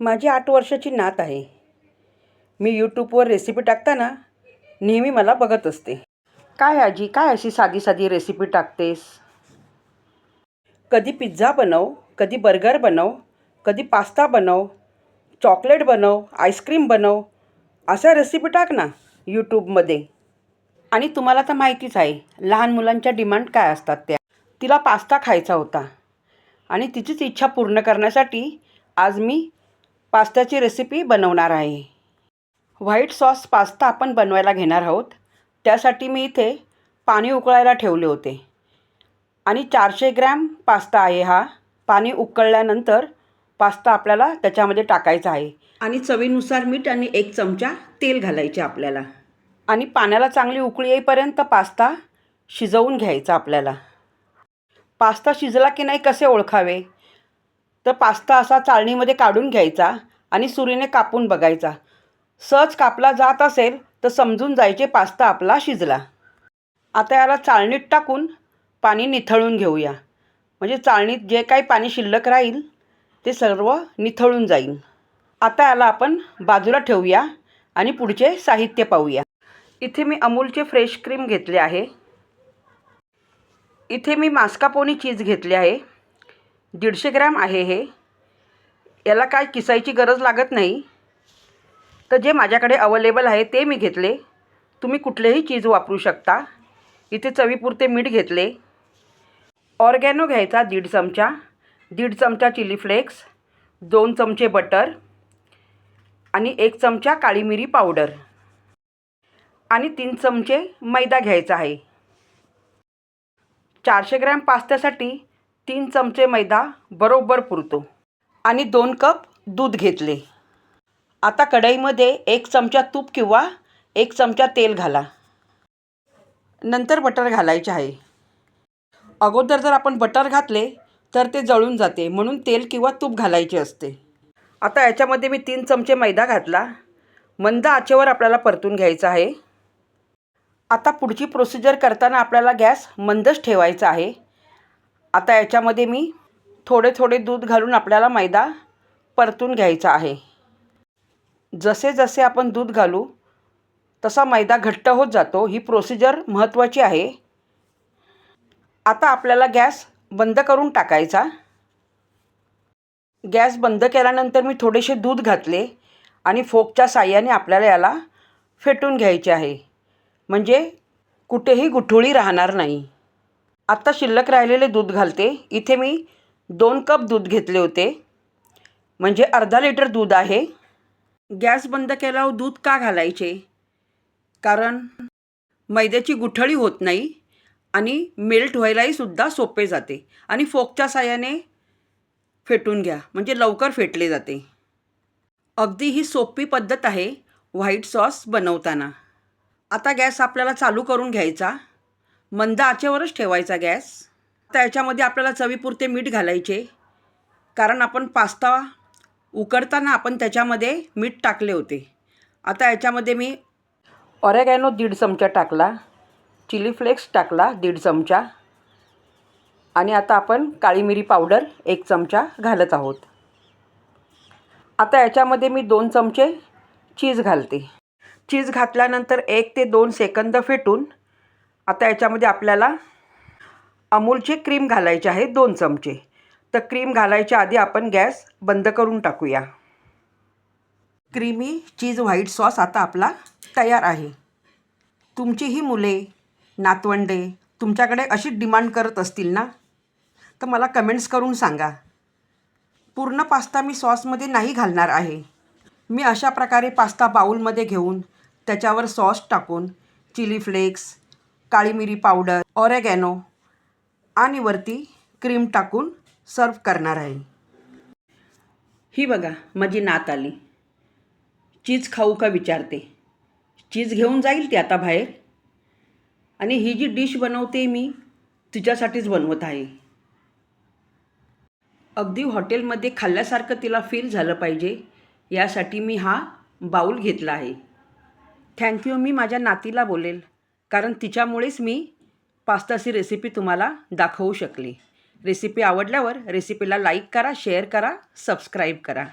माझी आठ वर्षाची नात आहे. मी यूट्यूबवर रेसिपी टाकताना नेहमी मला बघत असते. काय आजी काय अशी साधी साधी रेसिपी टाकतेस? कधी पिझ्झा बनव कधी बर्गर बनव कधी पास्ता बनव चॉकलेट बनव आईस्क्रीम बनव अशा रेसिपी टाक ना यूट्यूबमध्ये आणि तुम्हाला तर माहितीच आहे लहान मुलांच्या डिमांड काय असतात त्या. तिला पास्ता खायचा होता. आणि तिचीच इच्छा पूर्ण करण्यासाठी आज मी पास्त्याची रेसिपी बनवणार आहे. व्हाईट सॉस पास्ता आपण बनवायला घेणार आहोत. त्यासाठी मी इथे पाणी उकळायला ठेवले होते. आणि चारशे ग्रॅम पास्ता आहे हा. पाणी उकळल्यानंतर पास्ता आपल्याला त्याच्यामध्ये टाकायचा आहे. आणि चवीनुसार मीठ आणि एक चमचा तेल घालायचे आपल्याला. आणि पाण्याला चांगली उकळी येईपर्यंत पास्ता शिजवून घ्यायचा आपल्याला. पास्ता शिजला की नाही कसे ओळखावे? तर पास्ता असा चाळणीमध्ये काढून घ्यायचा आणि सुरीने कापून बघायचा. सहज कापला जात असेल तर समजून जायचे पास्ता आपला शिजला. आता याला चाळणीत टाकून पाणी निथळून घेऊया. म्हणजे चाळणीत जे काही पाणी शिल्लक राहील ते सर्व निथळून जाईल. आता याला आपण बाजूला ठेवूया आणि पुढचे साहित्य पाहूया. इथे मी अमूलचे फ्रेश क्रीम घेतले आहे. इथे मी मास्कापोनी चीज घेतले आहे. दीडशे ग्रॅम आहे हे. याला काय किसायची गरज लागत नाही. तर जे माझ्याकडे अवेलेबल आहे ते मी घेतले. तुम्ही कुठलेही चीज वापरू शकता. इथे चवीपुरते मीठ घेतले. ऑर्गॅनो घ्यायचा दीड चमचा. दीड चमचा चिली फ्लेक्स. दोन चमचे बटर. आणि एक चमचा काळी मिरी पावडर. आणि तीन चमचे मैदा घ्यायचा आहे. चारशे ग्रॅम पास्त्यासाठी तीन चमचे मैदा बरोबर पुरतो आणि दोन कप दूध घेतले. आता कढईमध्ये एक चमचा तूप किंवा एक चमचा तेल घाला. नंतर बटर घालायचे आहे. अगोदर जर आपण बटर घातले तर ते जळून जाते म्हणून तेल किंवा तूप घालायचे असते. आता याच्यामध्ये मी तीन चमचे मैदा घातला. मंद आचेवर आपल्याला परतून घ्यायचं आहे. आता पुढची प्रोसिजर करताना आपल्याला गॅस मंदच ठेवायचा आहे. आता याच्यामध्ये मी थोडे थोडे दूध घालून आपल्याला मैदा परतून घ्यायचा आहे. जसे जसे आपण दूध घालू तसा मैदा घट्ट होत जातो. ही प्रोसिजर महत्त्वाची आहे. आता आपल्याला गॅस बंद करून टाकायचा. गॅस बंद केल्यानंतर मी थोडेसे दूध घातले आणि फोकच्या साह्याने आपल्याला याला फेटून घ्यायचे आहे. म्हणजे कुठेही गुठळी राहणार नाही. आत्ता शिल्लक राहिलेले दूध घालते. इथे मी दोन कप दूध घेतले होते. म्हणजे अर्धा लिटर दूध आहे. गॅस बंद केल्यावर दूध का घालायचे? कारण मैद्याची गुठळी होत नाही आणि मेल्ट व्हायलाही सुद्धा सोपे जाते. आणि फोकच्या साह्याने फेटून घ्या. म्हणजे लवकर फेटले जाते. अगदी ही सोपी पद्धत आहे व्हाईट सॉस बनवताना. आता गॅस आपल्याला चालू करून घ्यायचा. मंद आचेवरच ठेवायचा गॅस. त्याच्यामध्ये याच्यामध्ये आपल्याला चवीपुरते मीठ घालायचे. कारण आपण पास्ता उकडताना आपण त्याच्यामध्ये मीठ टाकले होते. आता याच्यामध्ये मी ऑरेगॅनो दीड चमचा टाकला. चिली फ्लेक्स टाकला दीड चमचा. आणि आता आपण काळी मिरी पावडर एक चमचा घालत आहोत. आता याच्यामध्ये मी दोन चमचे चीज घालते. चीज घातल्यानंतर एक ते दोन सेकंद फेटून आता याच्यामध्ये आपल्याला अमूलचे क्रीम घालायचे आहे दोन चमचे. तर क्रीम घालायच्या आधी आपण गॅस बंद करून टाकूया. क्रीमी चीज व्हाईट सॉस आता आपला तयार आहे. तुमचीही मुले नातवंडे तुमच्याकडे अशी डिमांड करत असतील ना? तर मला कमेंट्स करून सांगा. पूर्ण पास्ता मी सॉसमध्ये नाही घालणार आहे. मी अशा प्रकारे पास्ता बाऊलमध्ये घेऊन त्याच्यावर सॉस टाकून चिली फ्लेक्स काळी मिरी पावडर ऑरेगॅनो आणि वरती क्रीम टाकून सर्व करणार आहे. ही बघा माझी नात आली. चीज खाऊ का विचारते. चीज घेऊन जाईल ती आता बाहेर. आणि ही जी डिश बनवते मी तिच्यासाठीच बनवत आहे. अगदी हॉटेलमध्ये खाल्ल्यासारखं तिला फील झालं पाहिजे यासाठी मी हा बाऊल घेतला आहे. थँक्यू मी माझ्या नातीला बोलेल. कारण तिच्यामुळेच मी पास्ताची रेसिपी तुम्हाला दाखवू शकली. रेसिपी आवडल्यावर रेसिपीला लाईक करा शेअर करा सबस्क्राईब करा.